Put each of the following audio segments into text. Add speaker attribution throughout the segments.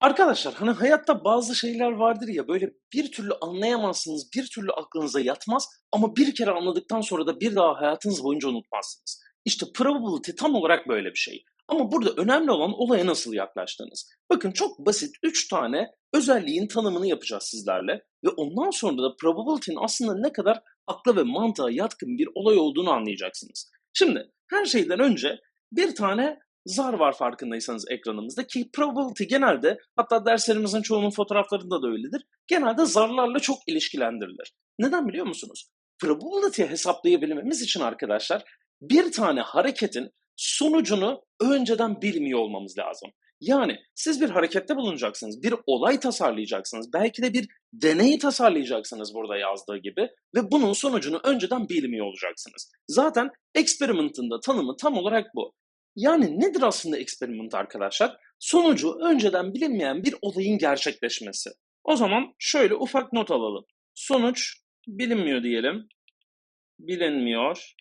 Speaker 1: Arkadaşlar hani hayatta bazı şeyler vardır ya böyle bir türlü anlayamazsınız, bir türlü aklınıza yatmaz ama bir kere anladıktan sonra da bir daha hayatınız boyunca unutmazsınız. İşte probability tam olarak böyle bir şey. Ama burada önemli olan olaya nasıl yaklaştığınız. Bakın çok basit 3 tane özelliğin tanımını yapacağız sizlerle ve ondan sonra da probability'nin aslında ne kadar akla ve mantığa yatkın bir olay olduğunu anlayacaksınız. Şimdi her şeyden önce bir tane zar var farkındaysanız ekranımızda ki probability genelde hatta derslerimizin çoğunun fotoğraflarında da öyledir. Genelde zarlarla çok ilişkilendirilir. Neden biliyor musunuz? Probability hesaplayabilmemiz için arkadaşlar bir tane hareketin sonucunu önceden bilmiyor olmamız lazım. Yani siz bir harekette bulunacaksınız, bir olay tasarlayacaksınız, belki de bir deney tasarlayacaksınız burada yazdığı gibi ve bunun sonucunu önceden bilmiyor olacaksınız. Zaten experiment'ın da tanımı tam olarak bu. Yani nedir aslında experiment arkadaşlar? Sonucu önceden bilinmeyen bir olayın gerçekleşmesi. O zaman şöyle ufak not alalım. Sonuç bilinmiyor diyelim. Bilinmiyor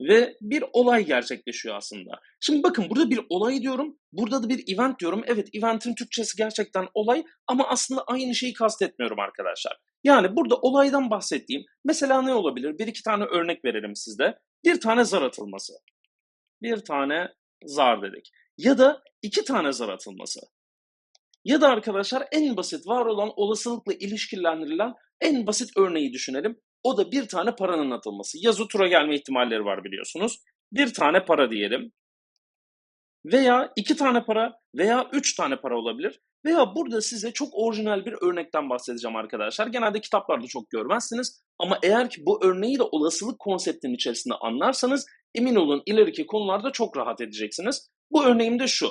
Speaker 1: ve bir olay gerçekleşiyor aslında. Şimdi bakın burada bir olay diyorum, burada da bir event diyorum. Evet eventin Türkçesi gerçekten olay ama aslında aynı şeyi kastetmiyorum arkadaşlar. Yani burada olaydan bahsettiğim mesela ne olabilir? Bir iki tane örnek verelim sizde. Bir tane zar atılması. Bir tane zar dedik. Ya da iki tane zar atılması. Ya da arkadaşlar en basit var olan olasılıkla ilişkilendirilen en basit örneği düşünelim. O da bir tane paranın atılması. Yazı tura gelme ihtimalleri var biliyorsunuz. Bir tane para diyelim. Veya iki tane para veya üç tane para olabilir. Veya burada size çok orijinal bir örnekten bahsedeceğim arkadaşlar. Genelde kitaplarda çok görmezsiniz. Ama eğer ki bu örneği de olasılık konseptinin içerisinde anlarsanız emin olun ileriki konularda çok rahat edeceksiniz. Bu örneğim de şu.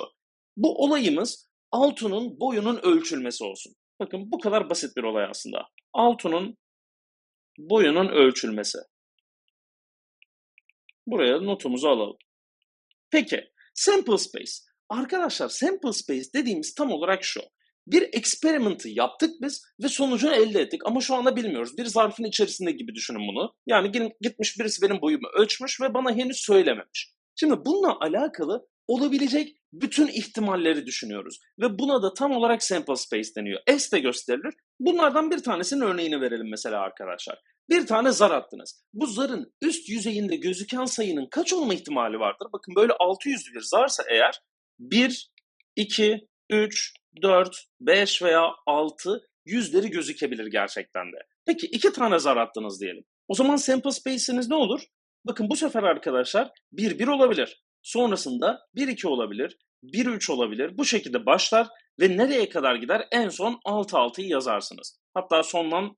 Speaker 1: Bu olayımız altının boyunun ölçülmesi olsun. Bakın bu kadar basit bir olay aslında. Altının boyunun ölçülmesi. Buraya notumuzu alalım. Peki, sample space. Arkadaşlar sample space dediğimiz tam olarak şu. Bir experiment'ı yaptık biz ve sonucunu elde ettik ama şu anda bilmiyoruz. Bir zarfın içerisinde gibi düşünün bunu. Yani gitmiş birisi benim boyumu ölçmüş ve bana henüz söylememiş. Şimdi bununla alakalı olabilecek bütün ihtimalleri düşünüyoruz. Ve buna da tam olarak sample space deniyor. S de gösterilir. Bunlardan bir tanesinin örneğini verelim mesela arkadaşlar. Bir tane zar attınız. Bu zarın üst yüzeyinde gözüken sayının kaç olma ihtimali vardır? Bakın böyle 600'lü bir zarsa eğer 1, 2, 3, 4, 5 veya 6 yüzleri gözükebilir gerçekten de. Peki iki tane zar attınız diyelim. O zaman sample space'iniz ne olur? Bakın bu sefer arkadaşlar 1, 1 olabilir. Sonrasında 1, 2 olabilir. 1, 3 olabilir. Bu şekilde başlar ve nereye kadar gider? En son 6, 6'yı yazarsınız. Hatta sondan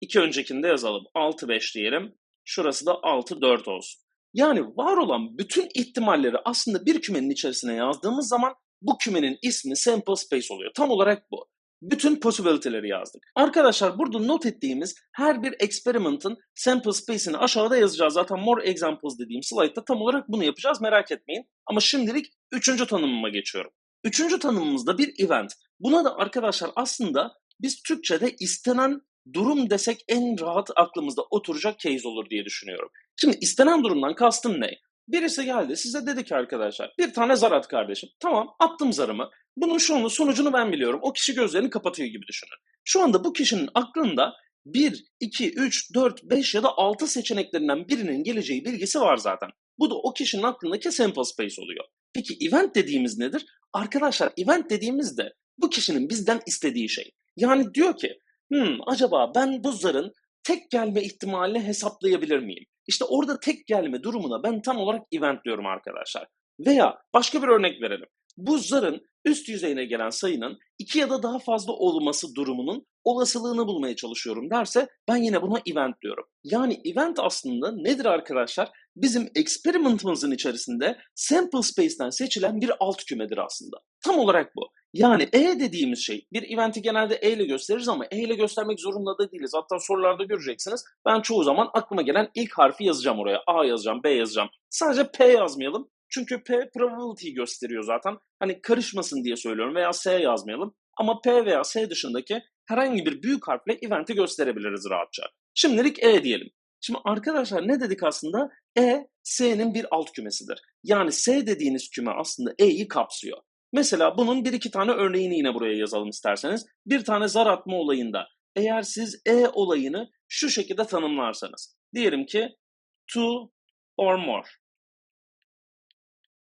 Speaker 1: iki öncekinde yazalım. 6, 5 diyelim. Şurası da 6, 4 olsun. Yani var olan bütün ihtimalleri aslında bir kümenin içerisine yazdığımız zaman bu kümenin ismi sample space oluyor. Tam olarak bu. Bütün possibility'leri yazdık. Arkadaşlar burada not ettiğimiz her bir experiment'ın sample space'ini aşağıda yazacağız. Zaten more examples dediğim slide'da tam olarak bunu yapacağız merak etmeyin. Ama şimdilik üçüncü tanımıma geçiyorum. Üçüncü tanımımızda bir event. Buna da arkadaşlar aslında biz Türkçe'de istenen durum desek en rahat aklımızda oturacak case olur diye düşünüyorum. Şimdi istenen durumdan kastım ne? Birisi geldi size dedi ki arkadaşlar bir tane zar at kardeşim. Tamam attım zarımı. Bunun şu anda sonucunu ben biliyorum. O kişi gözlerini kapatıyor gibi düşünün. Şu anda bu kişinin aklında 1, 2, 3, 4, 5 ya da 6 seçeneklerinden birinin geleceği bilgisi var zaten. Bu da o kişinin aklındaki sample space oluyor. Peki event dediğimiz nedir? Arkadaşlar event dediğimiz de bu kişinin bizden istediği şey. Yani diyor ki hmm, acaba ben bu zarın tek gelme ihtimalini hesaplayabilir miyim? İşte orada tek gelme durumuna ben tam olarak event diyorum arkadaşlar. Veya başka bir örnek verelim. Bu zarın üst yüzeyine gelen sayının iki ya da daha fazla olması durumunun olasılığını bulmaya çalışıyorum derse ben yine buna event diyorum. Yani event aslında nedir arkadaşlar? Bizim experiment'ımızın içerisinde sample space'ten seçilen bir alt kümedir aslında. Tam olarak bu. Yani E dediğimiz şey, bir eventi genelde E ile gösteririz ama E ile göstermek zorunda da değiliz. Hatta sorularda göreceksiniz. Ben çoğu zaman aklıma gelen ilk harfi yazacağım oraya. A yazacağım, B yazacağım. Sadece P yazmayalım. Çünkü P probability gösteriyor zaten. Hani karışmasın diye söylüyorum veya S yazmayalım. Ama P veya S dışındaki herhangi bir büyük harfle eventi gösterebiliriz rahatça. Şimdilik E diyelim. Şimdi arkadaşlar ne dedik aslında? E, S'nin bir alt kümesidir. Yani S dediğiniz küme aslında E'yi kapsıyor. Mesela bunun bir iki tane örneğini yine buraya yazalım isterseniz. Bir tane zar atma olayında eğer siz E olayını şu şekilde tanımlarsanız. Diyelim ki two or more.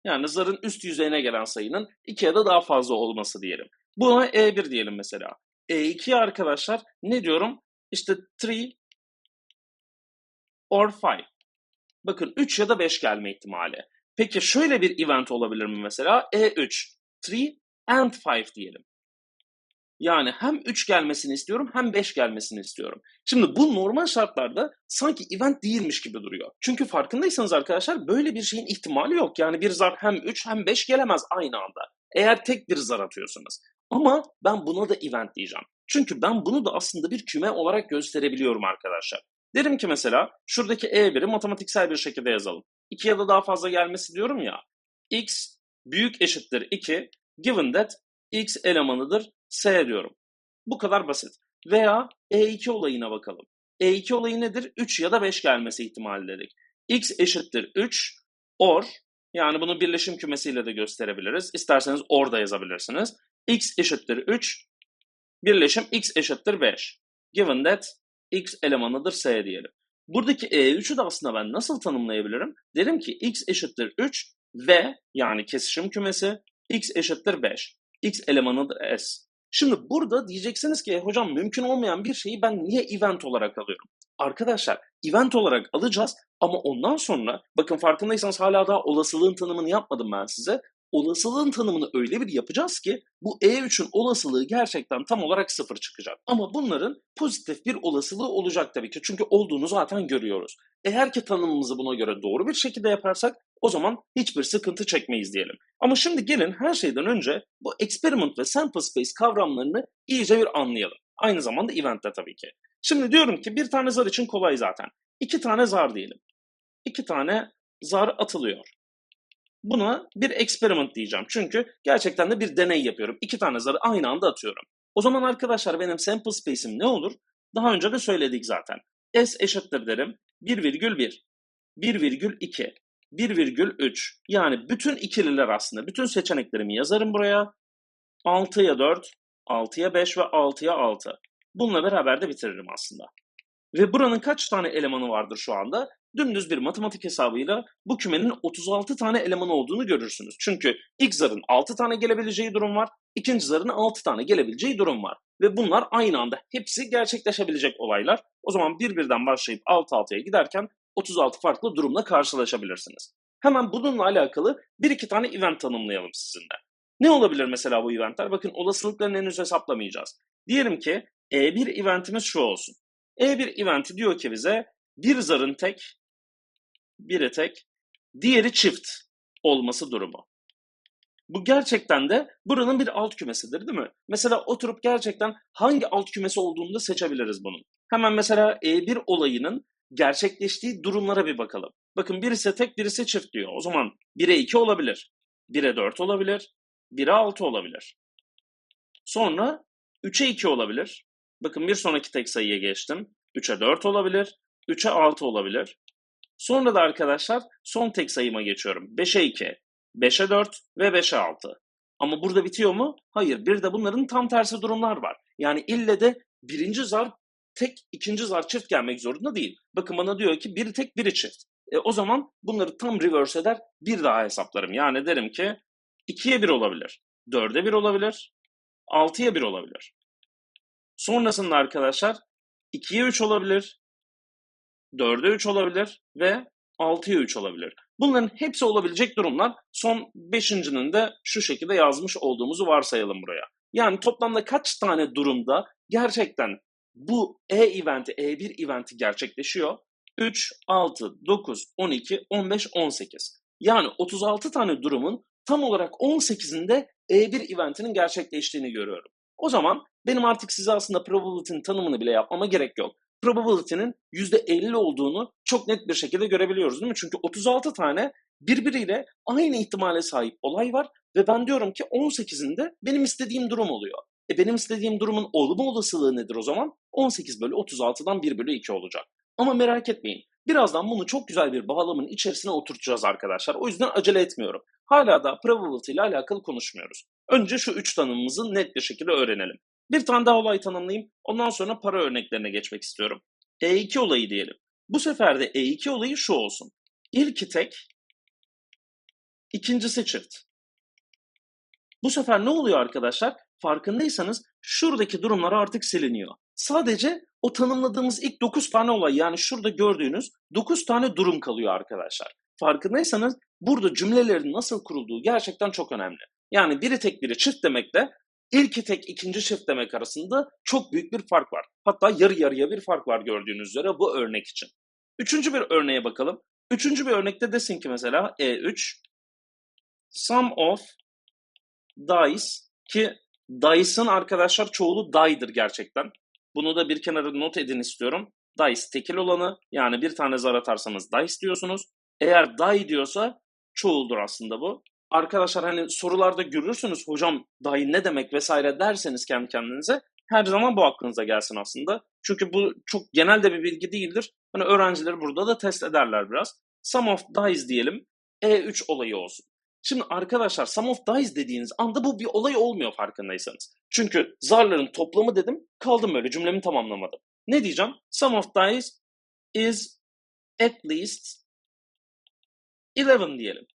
Speaker 1: Yani zarın üst yüzeyine gelen sayının iki ya da daha fazla olması diyelim. Buna E1 diyelim mesela. E2 arkadaşlar ne diyorum? İşte 3 or 5. Bakın 3 ya da 5 gelme ihtimali. Peki şöyle bir event olabilir mi mesela? E3, 3 and 5 diyelim. Yani hem 3 gelmesini istiyorum hem 5 gelmesini istiyorum. Şimdi bu normal şartlarda sanki event değilmiş gibi duruyor. Çünkü farkındaysanız arkadaşlar böyle bir şeyin ihtimali yok. Yani bir zar hem 3 hem 5 gelemez aynı anda. Eğer tek bir zar atıyorsunuz. Ama ben buna da event diyeceğim. Çünkü ben bunu da aslında bir küme olarak gösterebiliyorum arkadaşlar. Derim ki mesela şuradaki E1'i matematiksel bir şekilde yazalım. 2 ya da daha fazla gelmesi diyorum ya. x büyük eşittir 2 given that x elemanıdır s diyorum. Bu kadar basit. Veya E2 olayına bakalım. E2 olayı nedir? 3 ya da 5 gelmesi ihtimali dedik. x eşittir 3 or yani bunu birleşim kümesiyle de gösterebiliriz. İsterseniz or da yazabilirsiniz. x eşittir 3 birleşim x eşittir 5. Given that x elemanıdır s diyelim. Buradaki e3'ü de aslında ben nasıl tanımlayabilirim? Derim ki x eşittir 3 ve yani kesişim kümesi x eşittir 5. x elemanıdır s. Şimdi burada diyeceksiniz ki hocam mümkün olmayan bir şeyi ben niye event olarak alıyorum? Arkadaşlar event olarak alacağız ama ondan sonra bakın farkındaysanız hala daha olasılığın tanımını yapmadım ben size olasılığın tanımını öyle bir yapacağız ki bu E3'ün olasılığı gerçekten tam olarak sıfır çıkacak. Ama bunların pozitif bir olasılığı olacak tabii ki. Çünkü olduğunu zaten görüyoruz. Eğer ki tanımımızı buna göre doğru bir şekilde yaparsak o zaman hiçbir sıkıntı çekmeyiz diyelim. Ama şimdi gelin her şeyden önce bu experiment ve sample space kavramlarını iyice bir anlayalım. Aynı zamanda eventte tabii ki. Şimdi diyorum ki bir tane zar için kolay zaten. İki tane zar diyelim. İki tane zar atılıyor. Buna bir experiment diyeceğim. Çünkü gerçekten de bir deney yapıyorum. İki tane zarı aynı anda atıyorum. O zaman arkadaşlar benim sample space'im ne olur? Daha önce de söyledik zaten. S eşittir derim 1,1, 1,2, 1,3 yani bütün ikililer aslında bütün seçeneklerimi yazarım buraya. 6'ya 4, 6'ya 5 ve 6'ya 6. Bununla beraber de bitiririm aslında. Ve buranın kaç tane elemanı vardır şu anda? dümdüz bir matematik hesabıyla bu kümenin 36 tane eleman olduğunu görürsünüz. Çünkü ilk zarın 6 tane gelebileceği durum var, ikinci zarın 6 tane gelebileceği durum var. Ve bunlar aynı anda hepsi gerçekleşebilecek olaylar. O zaman bir birden başlayıp 6-6'ya giderken 36 farklı durumla karşılaşabilirsiniz. Hemen bununla alakalı bir iki tane event tanımlayalım sizinle. Ne olabilir mesela bu eventler? Bakın olasılıklarını henüz hesaplamayacağız. Diyelim ki E1 eventimiz şu olsun. E1 eventi diyor ki bize bir zarın tek, biri tek, diğeri çift olması durumu. Bu gerçekten de buranın bir alt kümesidir değil mi? Mesela oturup gerçekten hangi alt kümesi olduğunu da seçebiliriz bunun. Hemen mesela E1 olayının gerçekleştiği durumlara bir bakalım. Bakın birisi tek birisi çift diyor. O zaman 1'e 2 olabilir. 1'e 4 olabilir. 1'e 6 olabilir. Sonra 3'e 2 olabilir. Bakın bir sonraki tek sayıya geçtim. 3'e 4 olabilir. 3'e 6 olabilir. Sonra da arkadaşlar son tek sayıma geçiyorum. 5'e 2, 5'e 4 ve 5'e 6. Ama burada bitiyor mu? Hayır. Bir de bunların tam tersi durumlar var. Yani ille de birinci zar tek, ikinci zar çift gelmek zorunda değil. Bakın bana diyor ki biri tek, biri çift. E, o zaman bunları tam reverse eder, bir daha hesaplarım. Yani derim ki 2'ye 1 olabilir, 4'e 1 olabilir, 6'ya 1 olabilir. Sonrasında arkadaşlar 2'ye 3 olabilir, 4'e 3 olabilir ve 6'ya 3 olabilir. Bunların hepsi olabilecek durumlar. Son 5.'nin de şu şekilde yazmış olduğumuzu varsayalım buraya. Yani toplamda kaç tane durumda gerçekten bu E-eventi, E1 eventi gerçekleşiyor? 3, 6, 9, 12, 15, 18. Yani 36 tane durumun tam olarak 18'inde E1 eventinin gerçekleştiğini görüyorum. O zaman benim artık size aslında probability'nin tanımını bile yapmama gerek yok probability'nin %50 olduğunu çok net bir şekilde görebiliyoruz değil mi? Çünkü 36 tane birbiriyle aynı ihtimale sahip olay var ve ben diyorum ki 18'inde benim istediğim durum oluyor. E benim istediğim durumun olma olasılığı nedir o zaman? 18 bölü 36'dan 1 bölü 2 olacak. Ama merak etmeyin. Birazdan bunu çok güzel bir bağlamın içerisine oturtacağız arkadaşlar. O yüzden acele etmiyorum. Hala da probability ile alakalı konuşmuyoruz. Önce şu üç tanımımızı net bir şekilde öğrenelim. Bir tane daha olay tanımlayayım. Ondan sonra para örneklerine geçmek istiyorum. E2 olayı diyelim. Bu sefer de E2 olayı şu olsun. İlki tek, ikincisi çift. Bu sefer ne oluyor arkadaşlar? Farkındaysanız şuradaki durumlar artık siliniyor. Sadece o tanımladığımız ilk 9 tane olay yani şurada gördüğünüz 9 tane durum kalıyor arkadaşlar. Farkındaysanız burada cümlelerin nasıl kurulduğu gerçekten çok önemli. Yani biri tek biri çift demekle ilki tek ikinci çift demek arasında çok büyük bir fark var. Hatta yarı yarıya bir fark var gördüğünüz üzere bu örnek için. Üçüncü bir örneğe bakalım. Üçüncü bir örnekte desin ki mesela E3 sum of dice ki dice'ın arkadaşlar çoğulu die'dir gerçekten. Bunu da bir kenara not edin istiyorum. Dice tekil olanı yani bir tane zar atarsanız dice diyorsunuz. Eğer die diyorsa çoğuldur aslında bu. Arkadaşlar hani sorularda görürsünüz hocam die ne demek vesaire derseniz kendi kendinize her zaman bu aklınıza gelsin aslında. Çünkü bu çok genel de bir bilgi değildir. Hani öğrenciler burada da test ederler biraz. Sum of dice diyelim E3 olayı olsun. Şimdi arkadaşlar sum of dice dediğiniz anda bu bir olay olmuyor farkındaysanız. Çünkü zarların toplamı dedim kaldım böyle cümlemi tamamlamadım. Ne diyeceğim? Sum of dice is at least 11 diyelim.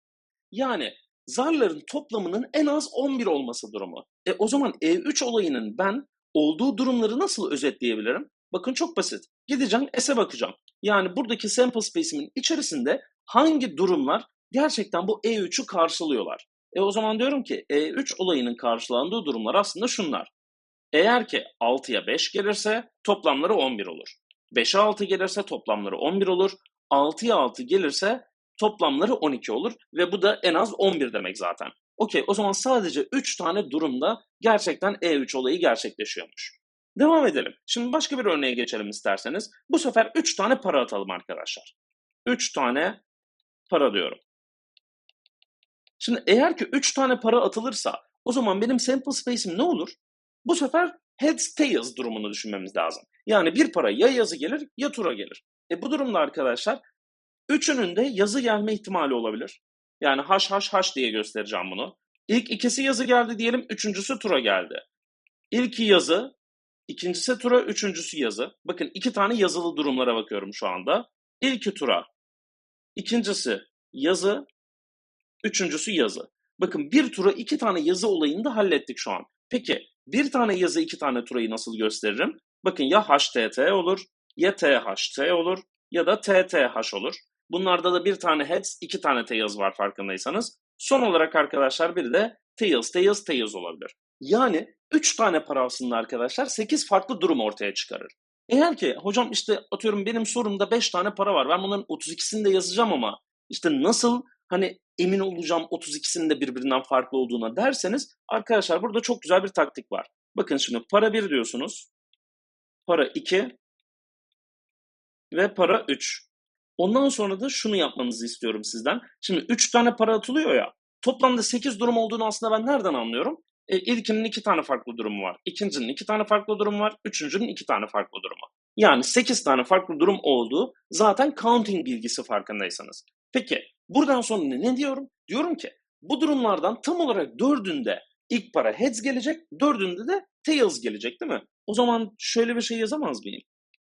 Speaker 1: Yani zarların toplamının en az 11 olması durumu. E o zaman E3 olayının ben olduğu durumları nasıl özetleyebilirim? Bakın çok basit. Gideceğim S'e bakacağım. Yani buradaki sample space'imin içerisinde hangi durumlar gerçekten bu E3'ü karşılıyorlar? E o zaman diyorum ki E3 olayının karşılandığı durumlar aslında şunlar. Eğer ki 6'ya 5 gelirse toplamları 11 olur. 5'e 6 gelirse toplamları 11 olur. 6'ya 6 gelirse toplamları 12 olur ve bu da en az 11 demek zaten. Okey o zaman sadece 3 tane durumda gerçekten E3 olayı gerçekleşiyormuş. Devam edelim. Şimdi başka bir örneğe geçelim isterseniz. Bu sefer 3 tane para atalım arkadaşlar. 3 tane para diyorum. Şimdi eğer ki 3 tane para atılırsa o zaman benim sample space'im ne olur? Bu sefer heads tails durumunu düşünmemiz lazım. Yani bir para ya yazı gelir ya tura gelir. E bu durumda arkadaşlar üçünün de yazı gelme ihtimali olabilir. Yani haş haş haş diye göstereceğim bunu. İlk ikisi yazı geldi diyelim, üçüncüsü tura geldi. İlki yazı, ikincisi tura, üçüncüsü yazı. Bakın iki tane yazılı durumlara bakıyorum şu anda. İlki tura, ikincisi yazı, üçüncüsü yazı. Bakın bir tura iki tane yazı olayını da hallettik şu an. Peki bir tane yazı iki tane turayı nasıl gösteririm? Bakın ya HTT olur, ya THT olur ya da TTH olur. Bunlarda da bir tane heads, iki tane tails var farkındaysanız. Son olarak arkadaşlar bir de tails, tails, tails olabilir. Yani 3 tane para aslında arkadaşlar 8 farklı durum ortaya çıkarır. Eğer ki hocam işte atıyorum benim sorumda 5 tane para var. Ben bunların 32'sini de yazacağım ama işte nasıl hani emin olacağım 32'sinin de birbirinden farklı olduğuna derseniz arkadaşlar burada çok güzel bir taktik var. Bakın şimdi para 1 diyorsunuz. Para 2 ve para 3. Ondan sonra da şunu yapmanızı istiyorum sizden. Şimdi 3 tane para atılıyor ya. Toplamda 8 durum olduğunu aslında ben nereden anlıyorum? E, ilkinin 2 tane farklı durumu var. İkincinin 2 tane farklı durumu var. Üçüncünün 2 tane farklı durumu. Yani 8 tane farklı durum olduğu zaten counting bilgisi farkındaysanız. Peki buradan sonra ne diyorum? Diyorum ki bu durumlardan tam olarak dördünde ilk para heads gelecek, dördünde de tails gelecek değil mi? O zaman şöyle bir şey yazamaz mıyım?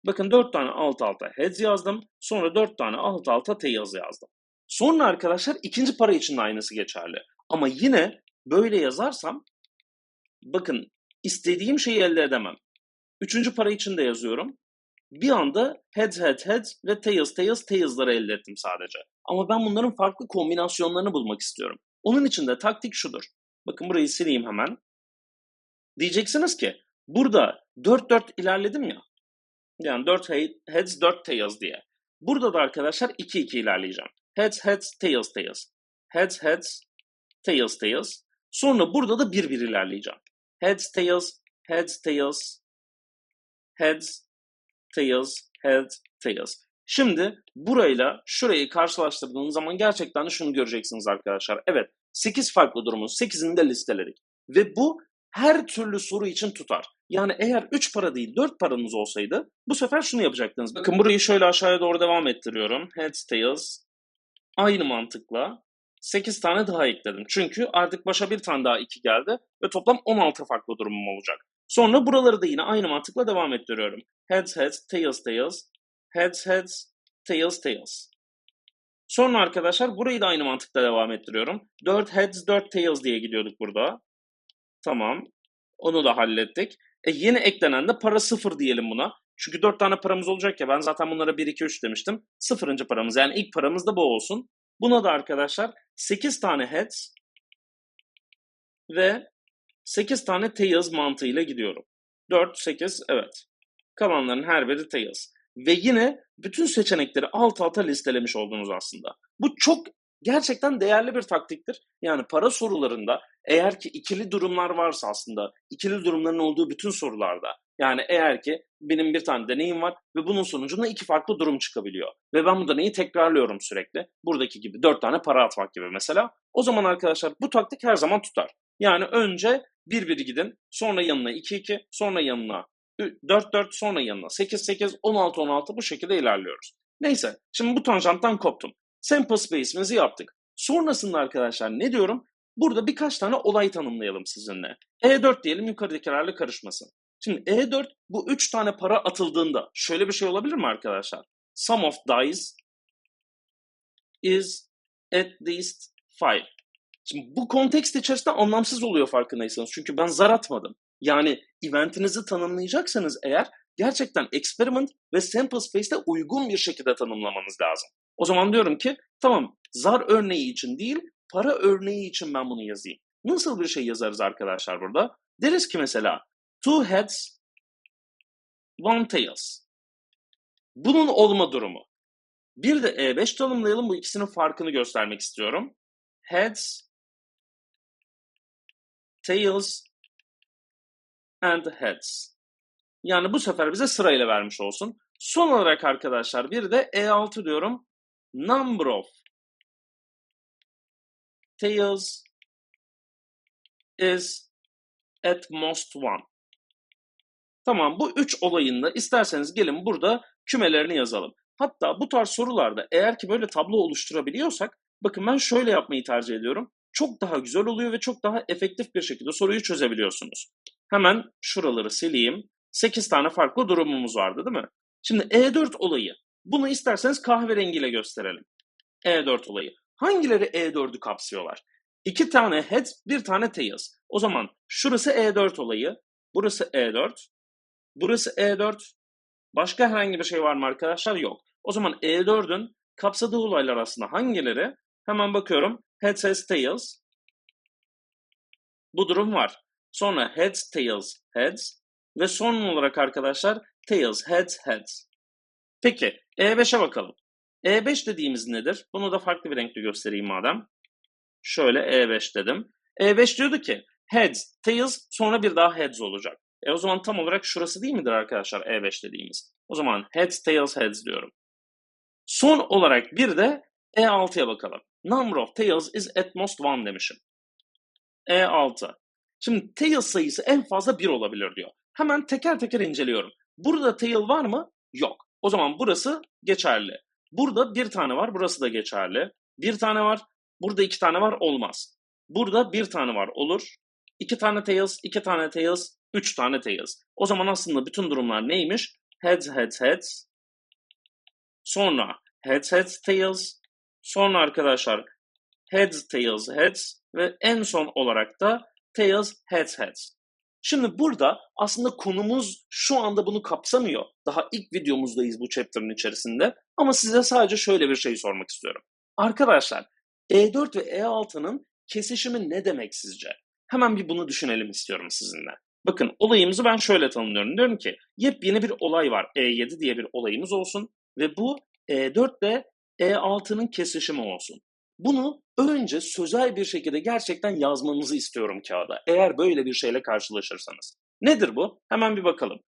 Speaker 1: Bakın 4 tane alt alta heads yazdım. Sonra 4 tane alt alta tails yazdım. Sonra arkadaşlar ikinci para için de aynısı geçerli. Ama yine böyle yazarsam bakın istediğim şeyi elde edemem. Üçüncü para için de yazıyorum. Bir anda heads heads heads ve tails tails tails'ları elde ettim sadece. Ama ben bunların farklı kombinasyonlarını bulmak istiyorum. Onun için de taktik şudur. Bakın burayı sileyim hemen. Diyeceksiniz ki burada 4-4 ilerledim ya. Yani 4 heads 4 tails diye. Burada da arkadaşlar 2-2 ilerleyeceğim. Heads heads tails tails. Heads heads tails tails. Sonra burada da 1-1 ilerleyeceğim. Heads tails heads tails heads tails heads tails. Şimdi burayla şurayı karşılaştırdığınız zaman gerçekten de şunu göreceksiniz arkadaşlar. Evet 8 farklı durumun 8'ini de listeledik. Ve bu her türlü soru için tutar. Yani eğer 3 para değil 4 paranız olsaydı bu sefer şunu yapacaktınız. Bakın burayı şöyle aşağıya doğru devam ettiriyorum. Heads, tails. Aynı mantıkla 8 tane daha ekledim. Çünkü artık başa bir tane daha 2 geldi ve toplam 16 farklı durumum olacak. Sonra buraları da yine aynı mantıkla devam ettiriyorum. Heads, heads, tails, tails, heads, heads, tails, tails. Sonra arkadaşlar burayı da aynı mantıkla devam ettiriyorum. 4 heads, 4 tails diye gidiyorduk burada. Tamam. Onu da hallettik. E yeni eklenen de para 0 diyelim buna. Çünkü 4 tane paramız olacak ya ben zaten bunlara 1, 2, 3 demiştim. Sıfırıncı paramız yani ilk paramız da bu olsun. Buna da arkadaşlar 8 tane heads ve 8 tane tails mantığıyla gidiyorum. 4, 8 evet. Kalanların her biri tails. Ve yine bütün seçenekleri alt alta listelemiş oldunuz aslında. Bu çok gerçekten değerli bir taktiktir. Yani para sorularında eğer ki ikili durumlar varsa aslında ikili durumların olduğu bütün sorularda yani eğer ki benim bir tane deneyim var ve bunun sonucunda iki farklı durum çıkabiliyor. Ve ben bu deneyi tekrarlıyorum sürekli. Buradaki gibi dört tane para atmak gibi mesela. O zaman arkadaşlar bu taktik her zaman tutar. Yani önce bir biri gidin, sonra yanına 2-2, sonra yanına 4-4, sonra yanına 8-8, 16-16 bu şekilde ilerliyoruz. Neyse, şimdi bu tanjanttan koptum. Sample space'imizi yaptık. Sonrasında arkadaşlar ne diyorum? Burada birkaç tane olay tanımlayalım sizinle. E4 diyelim yukarıdakilerle karışmasın. Şimdi E4 bu 3 tane para atıldığında şöyle bir şey olabilir mi arkadaşlar? Sum of dice is at least 5. Şimdi bu kontekst içerisinde anlamsız oluyor farkındaysanız. Çünkü ben zar atmadım. Yani eventinizi tanımlayacaksanız eğer gerçekten experiment ve sample space'te uygun bir şekilde tanımlamanız lazım. O zaman diyorum ki tamam zar örneği için değil para örneği için ben bunu yazayım. Nasıl bir şey yazarız arkadaşlar burada? Deriz ki mesela two heads, one tails. Bunun olma durumu. Bir de E5 tanımlayalım. Bu ikisinin farkını göstermek istiyorum. Heads, tails and heads. Yani bu sefer bize sırayla vermiş olsun. Son olarak arkadaşlar bir de E6 diyorum. Number of tails is at most one. Tamam bu üç olayında isterseniz gelin burada kümelerini yazalım. Hatta bu tarz sorularda eğer ki böyle tablo oluşturabiliyorsak bakın ben şöyle yapmayı tercih ediyorum. Çok daha güzel oluyor ve çok daha efektif bir şekilde soruyu çözebiliyorsunuz. Hemen şuraları sileyim. 8 tane farklı durumumuz vardı değil mi? Şimdi E4 olayı. Bunu isterseniz kahverengiyle gösterelim. E4 olayı. Hangileri E4'ü kapsıyorlar? İki tane heads, bir tane tails. O zaman şurası E4 olayı. Burası E4. Burası E4. Başka herhangi bir şey var mı arkadaşlar? Yok. O zaman E4'ün kapsadığı olaylar aslında hangileri? Hemen bakıyorum. Heads, tails. Bu durum var. Sonra heads, tails, heads. Ve son olarak arkadaşlar tails, heads, heads. Peki E5'e bakalım. E5 dediğimiz nedir? Bunu da farklı bir renkle göstereyim madem. Şöyle E5 dedim. E5 diyordu ki heads, tails sonra bir daha heads olacak. E o zaman tam olarak şurası değil midir arkadaşlar E5 dediğimiz? O zaman heads, tails, heads diyorum. Son olarak bir de E6'ya bakalım. Number of tails is at most one demişim. E6. Şimdi tails sayısı en fazla 1 olabilir diyor. Hemen teker teker inceliyorum. Burada tail var mı? Yok. O zaman burası geçerli. Burada bir tane var, burası da geçerli. Bir tane var, burada iki tane var, olmaz. Burada bir tane var, olur. İki tane tails, iki tane tails, üç tane tails. O zaman aslında bütün durumlar neymiş? Heads, heads, heads. Sonra heads, heads, tails. Sonra arkadaşlar heads, tails, heads. Ve en son olarak da tails, heads, heads. Şimdi burada aslında konumuz şu anda bunu kapsamıyor. Daha ilk videomuzdayız bu chapter'ın içerisinde. Ama size sadece şöyle bir şey sormak istiyorum. Arkadaşlar E4 ve E6'nın kesişimi ne demek sizce? Hemen bir bunu düşünelim istiyorum sizinle. Bakın olayımızı ben şöyle tanımlıyorum. Diyorum ki yepyeni bir olay var. E7 diye bir olayımız olsun ve bu E4 ile E6'nın kesişimi olsun. Bunu önce sözel bir şekilde gerçekten yazmanızı istiyorum kağıda. Eğer böyle bir şeyle karşılaşırsanız. Nedir bu? Hemen bir bakalım.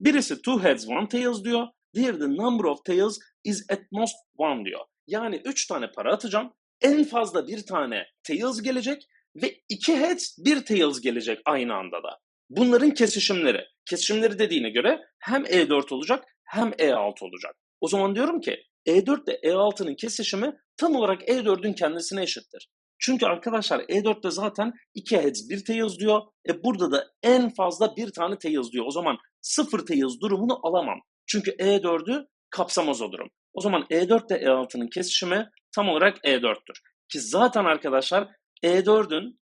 Speaker 1: Birisi two heads one tails diyor. Diğeri de number of tails is at most one diyor. Yani üç tane para atacağım. En fazla bir tane tails gelecek ve iki heads bir tails gelecek aynı anda da. Bunların kesişimleri. Kesişimleri dediğine göre hem E4 olacak hem E6 olacak. O zaman diyorum ki E4 ile E6'nın kesişimi tam olarak E4'ün kendisine eşittir. Çünkü arkadaşlar E4'te zaten 2 heads 1 tails diyor. E burada da en fazla bir tane tails diyor. O zaman 0 tails durumunu alamam. Çünkü E4'ü kapsamaz o durum. O zaman E4 ile E6'nın kesişimi tam olarak E4'tür. Ki zaten arkadaşlar E4'ün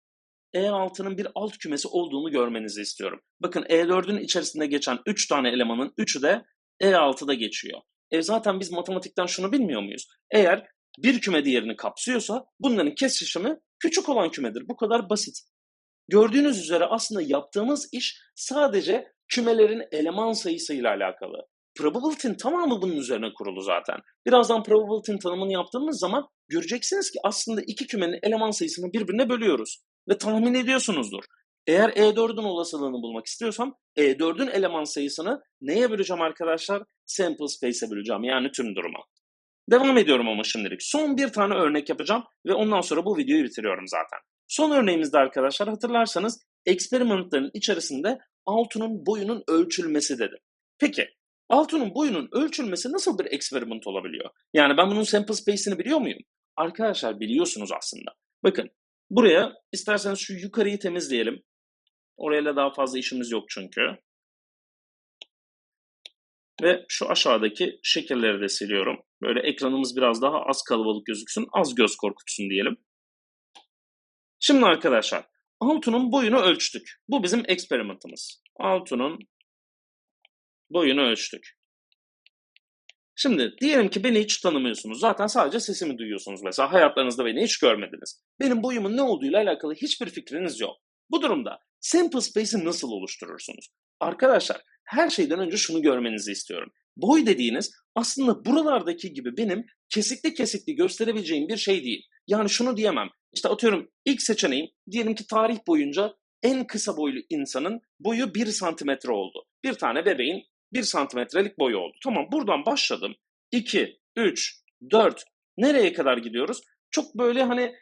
Speaker 1: E6'nın bir alt kümesi olduğunu görmenizi istiyorum. Bakın E4'ün içerisinde geçen 3 tane elemanın 3'ü de E6'da geçiyor. E zaten biz matematikten şunu bilmiyor muyuz? Eğer bir küme diğerini kapsıyorsa bunların kesişimi küçük olan kümedir. Bu kadar basit. Gördüğünüz üzere aslında yaptığımız iş sadece kümelerin eleman sayısıyla alakalı. Probability'nin tamamı bunun üzerine kurulu zaten. Birazdan probability'nin tanımını yaptığımız zaman göreceksiniz ki aslında iki kümenin eleman sayısını birbirine bölüyoruz. Ve tahmin ediyorsunuzdur. Eğer E4'ün olasılığını bulmak istiyorsam E4'ün eleman sayısını neye böleceğim arkadaşlar? Sample space'e böleceğim yani tüm duruma. Devam ediyorum ama şimdilik. Son bir tane örnek yapacağım ve ondan sonra bu videoyu bitiriyorum zaten. Son örneğimizde arkadaşlar hatırlarsanız eksperimentlerin içerisinde Altun'un boyunun ölçülmesi dedim. Peki Altun'un boyunun ölçülmesi nasıl bir eksperiment olabiliyor? Yani ben bunun sample space'ini biliyor muyum? Arkadaşlar biliyorsunuz aslında. Bakın buraya isterseniz şu yukarıyı temizleyelim. Orayla daha fazla işimiz yok çünkü. Ve şu aşağıdaki şekilleri de siliyorum. Böyle ekranımız biraz daha az kalabalık gözüksün, az göz korkutsun diyelim. Şimdi arkadaşlar, Altun'un boyunu ölçtük. Bu bizim eksperimentimiz. Altun'un boyunu ölçtük. Şimdi diyelim ki beni hiç tanımıyorsunuz. Zaten sadece sesimi duyuyorsunuz mesela. Hayatlarınızda beni hiç görmediniz. Benim boyumun ne olduğuyla alakalı hiçbir fikriniz yok. Bu durumda sample space'i nasıl oluşturursunuz? Arkadaşlar her şeyden önce şunu görmenizi istiyorum. Boy dediğiniz aslında buralardaki gibi benim kesikli kesikli gösterebileceğim bir şey değil. Yani şunu diyemem. İşte atıyorum ilk seçeneğim diyelim ki tarih boyunca en kısa boylu insanın boyu 1 santimetre oldu. Bir tane bebeğin 1 santimetrelik boyu oldu. Tamam buradan başladım. 2, 3, 4 nereye kadar gidiyoruz? Çok böyle hani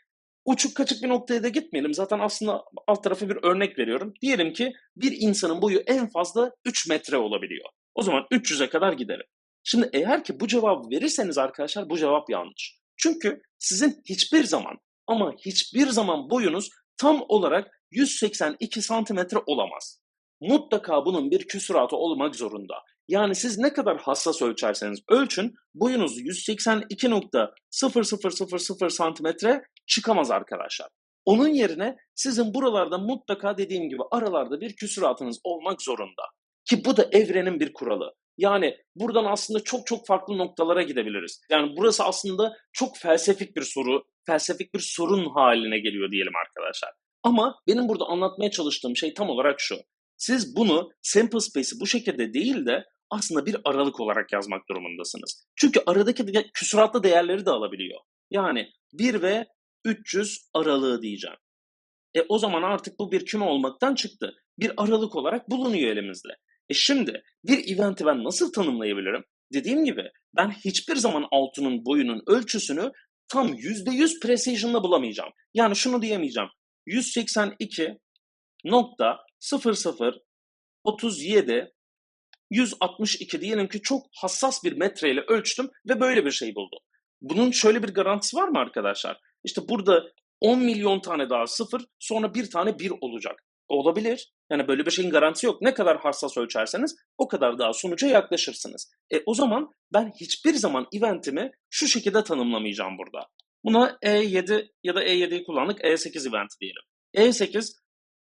Speaker 1: uçuk kaçık bir noktaya da gitmeyelim. Zaten aslında alt tarafı bir örnek veriyorum. Diyelim ki bir insanın boyu en fazla 3 metre olabiliyor. O zaman 300'e kadar giderim. Şimdi eğer ki bu cevabı verirseniz arkadaşlar bu cevap yanlış. Çünkü sizin hiçbir zaman ama hiçbir zaman boyunuz tam olarak 182 santimetre olamaz. Mutlaka bunun bir küsuratı olmak zorunda. Yani siz ne kadar hassas ölçerseniz ölçün boyunuz 182.0000 santimetre çıkamaz arkadaşlar. Onun yerine sizin buralarda mutlaka dediğim gibi aralarda bir küsuratınız olmak zorunda. Ki bu da evrenin bir kuralı. Yani buradan aslında çok çok farklı noktalara gidebiliriz. Yani burası aslında çok felsefik bir soru, felsefik bir sorun haline geliyor diyelim arkadaşlar. Ama benim burada anlatmaya çalıştığım şey tam olarak şu. Siz bunu sample space'i bu şekilde değil de aslında bir aralık olarak yazmak durumundasınız. Çünkü aradaki de, küsuratlı değerleri de alabiliyor. Yani 1 ve 300 aralığı diyeceğim. E o zaman artık bu bir küme olmaktan çıktı. Bir aralık olarak bulunuyor elimizde. E şimdi bir eventi ben nasıl tanımlayabilirim? Dediğim gibi ben hiçbir zaman altının boyunun ölçüsünü tam %100 precision'la bulamayacağım. Yani şunu diyemeyeceğim. 182 nokta 00 37 162 diyelim ki çok hassas bir metreyle ölçtüm ve böyle bir şey buldum. Bunun şöyle bir garantisi var mı arkadaşlar? İşte burada 10 milyon tane daha sıfır sonra bir tane bir olacak. Olabilir. Yani böyle bir şeyin garantisi yok. Ne kadar hassas ölçerseniz o kadar daha sonuca yaklaşırsınız. E o zaman ben hiçbir zaman eventimi şu şekilde tanımlamayacağım burada. Buna E7 ya da E7'yi kullandık. E8 event diyelim. E8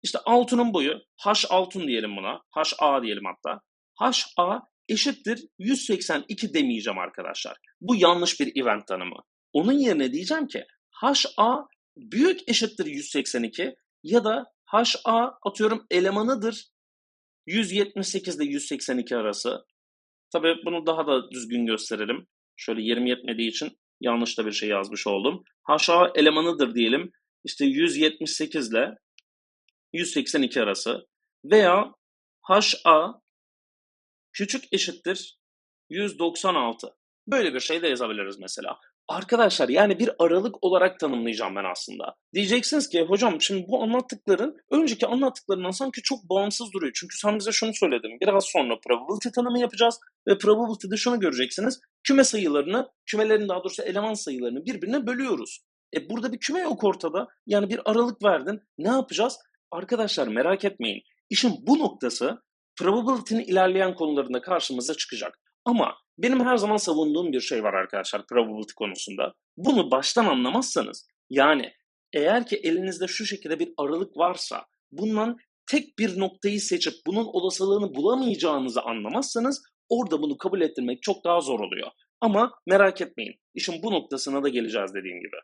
Speaker 1: işte altının boyu H altın diyelim buna. HA diyelim hatta. HA eşittir 182 demeyeceğim arkadaşlar. Bu yanlış bir event tanımı. Onun yerine diyeceğim ki HA büyük eşittir 182 ya da HA atıyorum elemanıdır 178 ile 182 arası. Tabii bunu daha da düzgün gösterelim. Şöyle yerim yetmediği için yanlış da bir şey yazmış oldum. HA elemanıdır diyelim. İşte 178 ile 182 arası veya HA küçük eşittir 196. Böyle bir şey de yazabiliriz mesela. Arkadaşlar yani bir aralık olarak tanımlayacağım ben aslında. Diyeceksiniz ki hocam şimdi bu anlattıkların önceki anlattıklarından sanki çok bağımsız duruyor. Çünkü sen bize şunu söyledin. Biraz sonra probability tanımı yapacağız ve probability'de şunu göreceksiniz. Küme sayılarını, kümelerin daha doğrusu eleman sayılarını birbirine bölüyoruz. E burada bir küme yok ortada. Yani bir aralık verdin. Ne yapacağız? Arkadaşlar merak etmeyin. İşin bu noktası probability'nin ilerleyen konularında karşımıza çıkacak. Ama benim her zaman savunduğum bir şey var arkadaşlar probability konusunda. Bunu baştan anlamazsanız yani eğer ki elinizde şu şekilde bir aralık varsa bundan tek bir noktayı seçip bunun olasılığını bulamayacağınızı anlamazsanız orada bunu kabul ettirmek çok daha zor oluyor. Ama merak etmeyin işin bu noktasına da geleceğiz dediğim gibi.